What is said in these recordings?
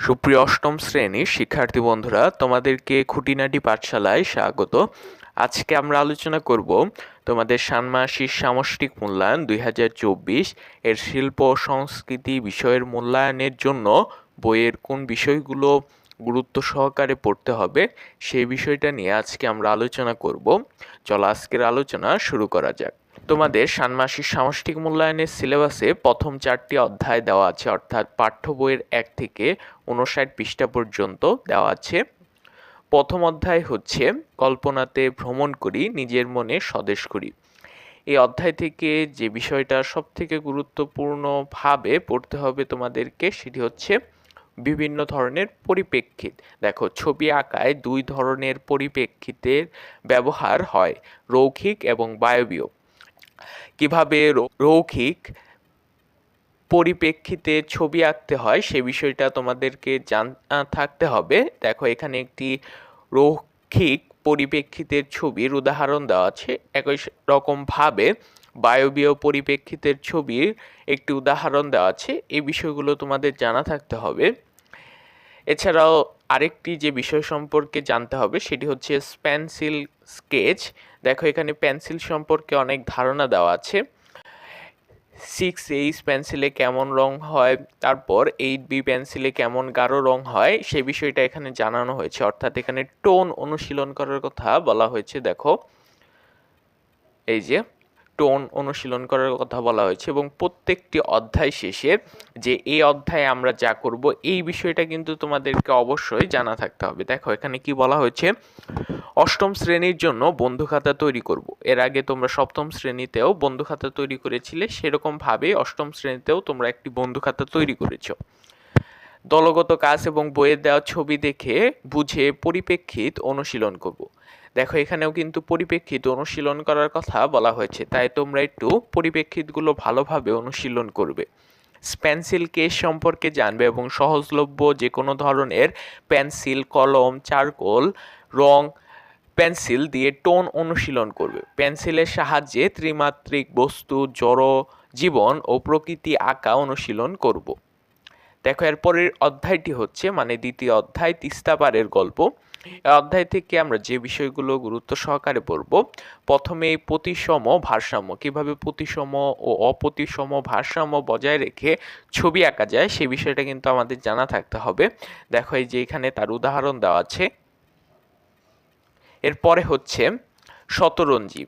সুপ্রিয় অষ্টম শ্রেণির শিক্ষার্থী বন্ধুরা, তোমাদেরকে খুঁটিনাটি পাঠশালায় স্বাগত। আজকে আমরা আলোচনা করব তোমাদের ষান্মাসিক সামষ্টিক মূল্যায়ন দুই হাজার চব্বিশ এর শিল্প সংস্কৃতি বিষয়ের মূল্যায়নের জন্য বইয়ের কোন বিষয়গুলো গুরুত্ব সহকারে পড়তে হবে সেই বিষয়টা নিয়ে আজকে আমরা আলোচনা করব। চলো আজকের আলোচনা শুরু করা যাক। তোমাদের ষান্মাসিক সামষ্টিক মূল্যায়নের সিলেবাসে প্রথম চারটি অধ্যায় দেওয়া আছে, অর্থাৎ পাঠ্য বইয়ের এক থেকে উনষাট পৃষ্ঠা পর্যন্ত দেওয়া আছে। প্রথম অধ্যায় হচ্ছে, কল্পনাতে ভ্রমণ করি, নিজের মনে স্বদেশ করি। এই অধ্যায় থেকে যে বিষয়টা সব থেকে গুরুত্বপূর্ণভাবে পড়তে হবে তোমাদেরকে, সেটি হচ্ছে বিভিন্ন ধরনের পরিপ্রেক্ষিত। দেখো, ছবি আঁকায় দুই ধরনের পরিপ্রেক্ষিতের ব্যবহার হয়, রৌখিক এবং বায়বীয়। কীভাবে রৌখিক পরিপ্রেক্ষিতে ছবি আঁকতে হয় সে বিষয়টা তোমাদেরকে জান থাকতে হবে। দেখো, এখানে একটি রৌখিক পরিপ্রেক্ষিতের ছবির উদাহরণ দেওয়া আছে। একই রকমভাবে বায়বীয় পরিপ্রেক্ষিতের ছবির একটি উদাহরণ দেওয়া আছে। এই বিষয়গুলো তোমাদের জানা থাকতে হবে। এছাড়াও আরেকটি যে বিষয় সম্পর্কে জানতে হবে সেটি হচ্ছে পেন্সিল স্কেচ। দেখো, এখানে পেন্সিল সম্পর্কে অনেক ধারণা দেওয়া আছে। সিক্স এইচ পেন্সিলে কেমন রং হয়, তারপর এইট বি পেন্সিলে কেমন গাঢ় রং হয়, সে বিষয়টা এখানে জানানো হয়েছে। অর্থাৎ এখানে টোন অনুশীলন করার কথা বলা হয়েছে, দেখো। এই যে টোন অনুশীলন করার কথা বলা হয়েছে এবং প্রত্যেকটি অধ্যায় শেষে যে এই অধ্যায়ে আমরা যা করব, এই বিষয়টা কিন্তু তোমাদেরকে অবশ্যই জানা থাকতে হবে। দেখো, এখানে কি বলা হয়েছে? অষ্টম শ্রেণির জন্য বন্ধু খাতা তৈরি করব। এর আগে তোমরা সপ্তম শ্রেণীতেও বন্ধু খাতা তৈরি করেছিলে সেরকমভাবে অষ্টম শ্রেণীতেও তোমরা একটি বন্ধু খাতা তৈরি করেছ। দলগত কাজ এবং বইয়ের দেওয়া ছবি দেখে বুঝে পরিপ্রেক্ষিত অনুশীলন করব। দেখো, এখানেও কিন্তু পরিপ্রেক্ষিত অনুশীলন করার কথা বলা হয়েছে, তাই তোমরা একটু পরিপ্রেক্ষিতগুলো ভালোভাবে অনুশীলন করবে। পেন্সিল কেস সম্পর্কে জানবে এবং সহজলভ্য যে কোনো ধরনের পেন্সিল কলম, চারকোল, রং পেন্সিল দিয়ে টোন অনুশীলন করবে। পেন্সিলের সাহায্যে ত্রিমাত্রিক বস্তু, জড়, জীবন ও প্রকৃতি আঁকা অনুশীলন করব। দেখো, এরপরের অধ্যায়টি হচ্ছে মানে দ্বিতীয় অধ্যায় তিস্তাপাড়ের গল্প। অধ্যায় থেকে আমরা যে বিষয়গুলো গুরুত্ব সহকারে পড়ব, প্রথমে প্রতিসম ভারসাম্য। কীভাবে প্রতিসম ও অপ্রতিসম ভারসাম্য বজায় রেখে ছবি আঁকা যায়, সে বিষয়টা কিন্তু আমাদের জানা থাকতে হবে। দেখো, এই যে এখানে তার উদাহরণ দেওয়া আছে। এরপরে হচ্ছে শতরঞ্জি।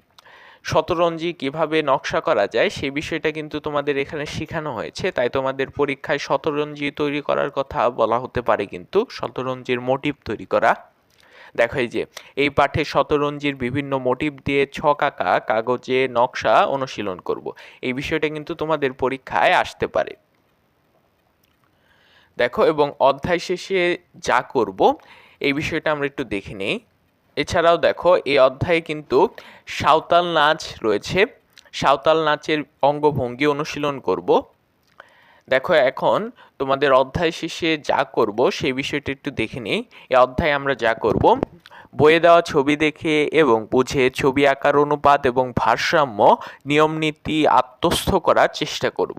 শতরঞ্জি কীভাবে নকশা করা যায়, সে বিষয়টা কিন্তু তোমাদের এখানে শেখানো হয়েছে। তাই তোমাদের পরীক্ষায় শতরঞ্জি তৈরি করার কথা বলা হতে পারে কিন্তু শতরঞ্জির মোটিভ তৈরি করা। দেখো এই যে, এই পাঠে শতরঞ্জির বিভিন্ন মোটিভ দিয়ে ছক আঁকা, কাগজে নকশা অনুশীলন করব। এই বিষয়টা কিন্তু তোমাদের পরীক্ষায় আসতে পারে। দেখো এবং অধ্যায় শেষে যা করব, এই বিষয়টা আমরা একটু দেখে নিই। এছাড়াও দেখো, এই অধ্যায়ে কিন্তু সাঁওতাল নাচ রয়েছে। সাঁওতাল নাচের অঙ্গভঙ্গি অনুশীলন করব। দেখো, এখন তোমাদের অধ্যায় শেষে যা করব সেই বিষয়টি একটু দেখে নিই। এই অধ্যায়ে আমরা যা করব, বইয়ে দেওয়া ছবি দেখে এবং বুঝে ছবি আঁকার, অনুপাত এবং ভারসাম্য, নিয়মনীতি আত্মস্থ করার চেষ্টা করব।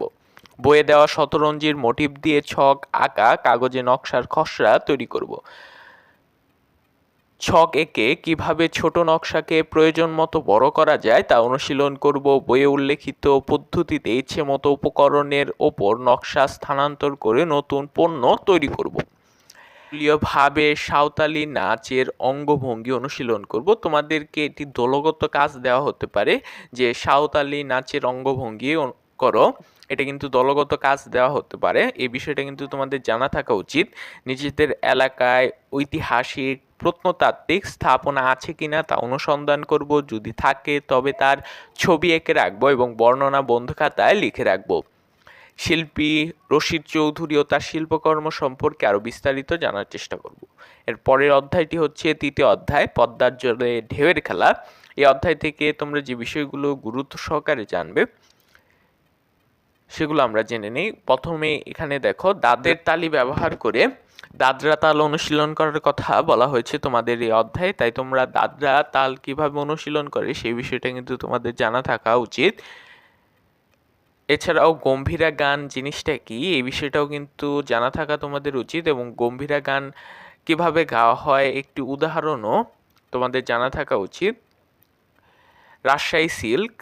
বইয়ে দেওয়া শতরঞ্জির মোটিভ দিয়ে ছক, আঁকা, কাগজে নকশার খসড়া তৈরি করব। ছক এঁকে কীভাবে ছোট নকশাকে প্রয়োজন মতো বড় করা যায় তা অনুশীলন করব বইয়ে উল্লেখিত পদ্ধতিতে ইচ্ছে মতো উপকরণের ওপর নকশা স্থানান্তর করে নতুন পণ্য তৈরি করব। ভাবে সাঁওতালি নাচের অঙ্গভঙ্গি অনুশীলন করব। তোমাদেরকে এটি দলগত কাজ দেওয়া হতে পারে যে সাঁওতালি নাচের অঙ্গভঙ্গি করো। এটা কিন্তু দলগত কাজ দেওয়া হতে পারে। এই বিষয়টা কিন্তু তোমাদের জানা থাকা উচিত। নিজেদের এলাকায় ঐতিহাসিক প্রত্নতাত্ত্বিক স্থাপনা আছে কিনা তা অনুসন্ধান করব। যদি থাকে, তবে তার ছবি এঁকে রাখব এবং বর্ণনা বন্ধু খাতায় লিখে রাখব। শিল্পী রশিদ চৌধুরী ও তার শিল্পকর্ম সম্পর্কে আরও বিস্তারিত জানার চেষ্টা করব। এর পরের অধ্যায়টি হচ্ছে তৃতীয় অধ্যায়, পদ্মার জলে ঢেউয়ের খেলা। এই অধ্যায় থেকে তোমরা যে বিষয়গুলো গুরুত্ব সহকারে জানবে, সেগুলো আমরা জেনে নিই। প্রথমে এখানে দেখো, দাঁতের তালি ব্যবহার করে দাদরা তাল অনুশীলন করার কথা বলা হয়েছে তোমাদের এই অধ্যায়ে, তাই তোমরা দাদরা তাল কীভাবে অনুশীলন করে সেই বিষয়টা কিন্তু তোমাদের জানা থাকা উচিত। এছাড়াও গম্ভীরা গান জিনিসটা কি, এই বিষয়টাও কিন্তু জানা থাকা তোমাদের উচিত এবং গম্ভীরা গান কীভাবে গাওয়া হয়, একটি উদাহরণও তোমাদের জানা থাকা উচিত। রাজশাহী সিল্ক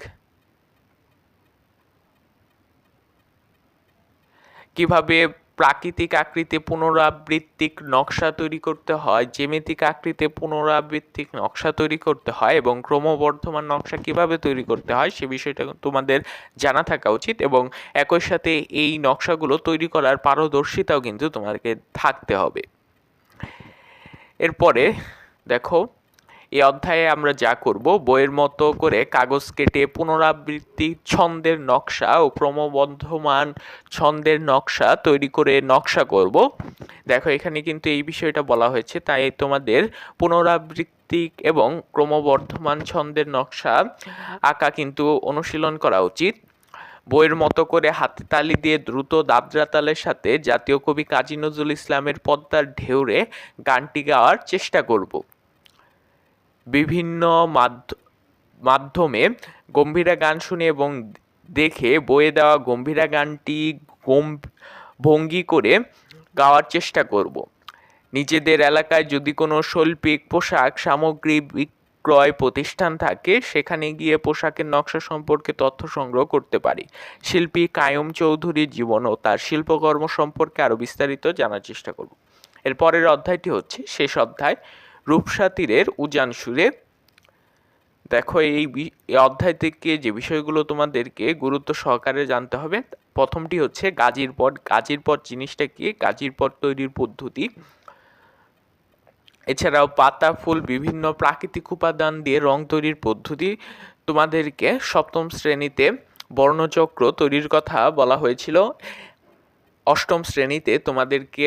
কীভাবে প্রাকৃতিক আকৃতি পুনরাবৃত্তিক নকশা তৈরি করতে হয়, জ্যামিতিক আকৃতি পুনরাবৃত্তিক নকশা তৈরি করতে হয় এবং ক্রমবর্ধমান নকশা কীভাবে তৈরি করতে হয় সে বিষয়টা তোমাদের জানা থাকা উচিত এবং একই সাথে এই নকশাগুলো তৈরি করার পারদর্শিতাও কিন্তু তোমাকে থাকতে হবে। এরপরে দেখো এই অধ্যায়ে আমরা যা করব, বইয়ের মতো করে কাগজ কেটে পুনরাবৃত্তি, ছন্দের নকশা ও ক্রমবর্ধমান ছন্দের নকশা তৈরি করে নকশা করব। দেখো, এখানে কিন্তু এই বিষয়টা বলা হয়েছে, তাই তোমাদের পুনরাবৃত্তি এবং ক্রমবর্ধমান ছন্দের নকশা আঁকা কিন্তু অনুশীলন করা উচিত। বইয়ের মতো করে হাতে তালি দিয়ে দ্রুত দাবদ্রা তালের সাথে জাতীয় কবি কাজী নজরুল ইসলামের পদ্মার ঢেউরে গানটি গাওয়ার চেষ্টা করব। বিভিন্ন মাধ্যমে গম্ভীরা গান শুনে এবং দেখে বয়ে দেওয়া গম্ভীরা গানটি ভঙ্গি করে গাওয়ার চেষ্টা করব। নিজেদের এলাকায় যদি কোনো শৈল্পিক পোশাক, সামগ্রী বিক্রয় প্রতিষ্ঠান থাকে, সেখানে গিয়ে পোশাকের নকশা সম্পর্কে তথ্য সংগ্রহ করতে পারি। শিল্পী কায়ম চৌধুরীর জীবন ও তার শিল্পকর্ম সম্পর্কে আরও বিস্তারিত জানার চেষ্টা করব। এর পরের অধ্যায়টি হচ্ছে শেষ অধ্যায়। রূপসা তীরের উজান সুরে। দেখো, এই অধ্যায় থেকে যে বিষয়গুলো তোমাদেরকে গুরুত্ব সহকারে জানতে হবে, প্রথমটি হচ্ছে গাজীর পট গাজীর পট জিনিসটা কি? গাজীর পট তৈরির পদ্ধতি। এছাড়াও পাতা, ফুল, বিভিন্ন প্রাকৃতিক উপাদান দিয়ে রং তৈরির পদ্ধতি। তোমাদেরকে সপ্তম শ্রেণীতে বর্ণচক্র তৈরির কথা বলা হয়েছিল। অষ্টম শ্রেণীতে তোমাদেরকে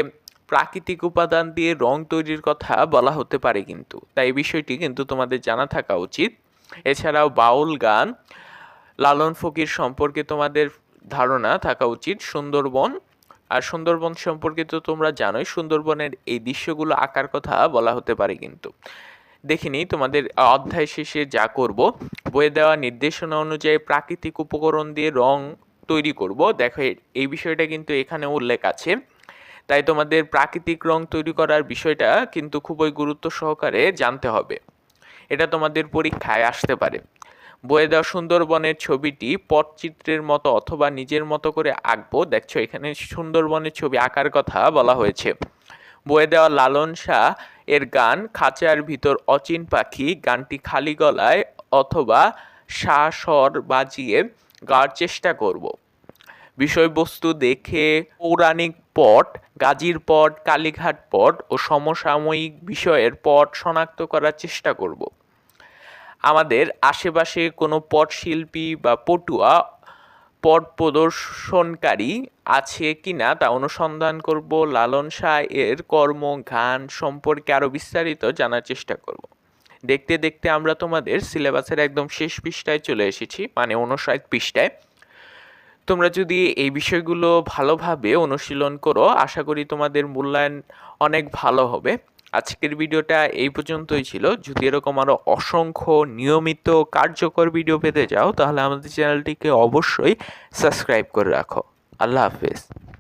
প্রাকৃতিক উপাদান দিয়ে রং তৈরির কথা বলা হতে পারে কিন্তু। তাই বিষয়টি কিন্তু তোমাদের জানা থাকা উচিত। এছাড়াও বাউল গান, লালন ফকির সম্পর্কে তোমাদের ধারণা থাকা উচিত, সুন্দরবন। আর সুন্দরবন সম্পর্কে তো তোমরা জানোই, সুন্দরবনের এই দৃশ্যগুলো আঁকার কথা বলা হতে পারে কিন্তু। দেখিনি তোমাদের অধ্যায় শেষে যা করব। বইয়ে দেওয়া নির্দেশনা অনুযায়ী প্রাকৃতিক উপকরণ দিয়ে রং তৈরি করব। দেখো, এই বিষয়টা কিন্তু এখানে উল্লেখ আছে। তাই তোমাদের প্রাকৃতিক রং তৈরি করার বিষয়টা কিন্তু খুবই গুরুত্ব সহকারে জানতে হবে। এটা তোমাদের পরীক্ষায় আসতে পারে। বয়ে দেওয়া সুন্দরবনের ছবিটি পটচিত্রের মতো অথবা নিজের মতো করে আঁকবো। দেখছ, এখানে সুন্দরবনের ছবি আঁকার কথা বলা হয়েছে। বয়ে দেওয়া লালন শাহ এর গান খাঁচার ভিতর অচিন পাখি গানটি খালি গলায় অথবা স্বর বাজিয়ে গাওয়ার চেষ্টা করব। বিষয়বস্তু দেখে, পৌরাণিক পট, গাজীর পট, কালীঘাট পট ও সমসাময়িক বিষয়ের পট শনাক্ত করার চেষ্টা করব। আমাদের আশেপাশে কোনো পট শিল্পী বা পটুয়া পট প্রদর্শনকারী আছে কিনা তা অনুসন্ধান করব, লালন শাহ এর কর্ম, গান সম্পর্কে আরও বিস্তারিত জানার চেষ্টা করব। দেখতে দেখতে আমরা তোমাদের সিলেবাসের একদম শেষ পৃষ্ঠায় চলে এসেছি মানে উনষাট পৃষ্ঠায়। তোমরা যদি এই বিষয়গুলো ভালোভাবে অনুশীলন করো, আশা করি তোমাদের মূল্যায়ন অনেক ভালো হবে। আজকের ভিডিওটা এই পর্যন্তই ছিল। যদি এরকম আরও অসংখ্য নিয়মিত কার্যকর ভিডিও পেতে চাও, তাহলে আমাদের চ্যানেলটিকে অবশ্যই সাবস্ক্রাইব করে রাখো। আল্লাহ হাফেজ।